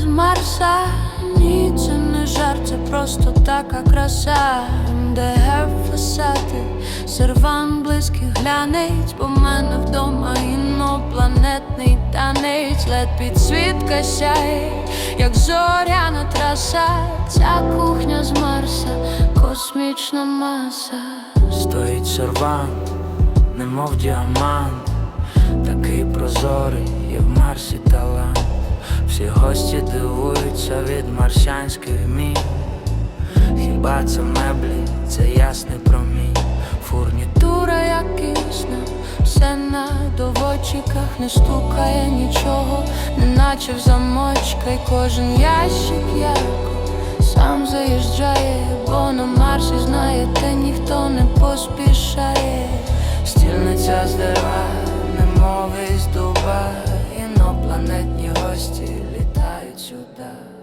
з Марса. Ні, це не жарт, це просто така краса. Де фасади, серван близьких глянець, бо мене вдома інопланетний танець, лед підсвітка сяє, як зоряна траса, ця кухня з Марса, космічна маса. Стоїть сервант, немов діамант, такий прозорий, є в Марсі талант. Всі гості дивуються від марсіанських мін. Хіба це меблі, це ясний промінь Фурнітура як кисне, все на доводчиках не стукає нічого, неначе в замочка, й кожен ящик як сам заїжджає, бо на Марсі знаєте, ніхто не поспішає, стільниця з дерева, немови з дуба, інопланетні гості. should die.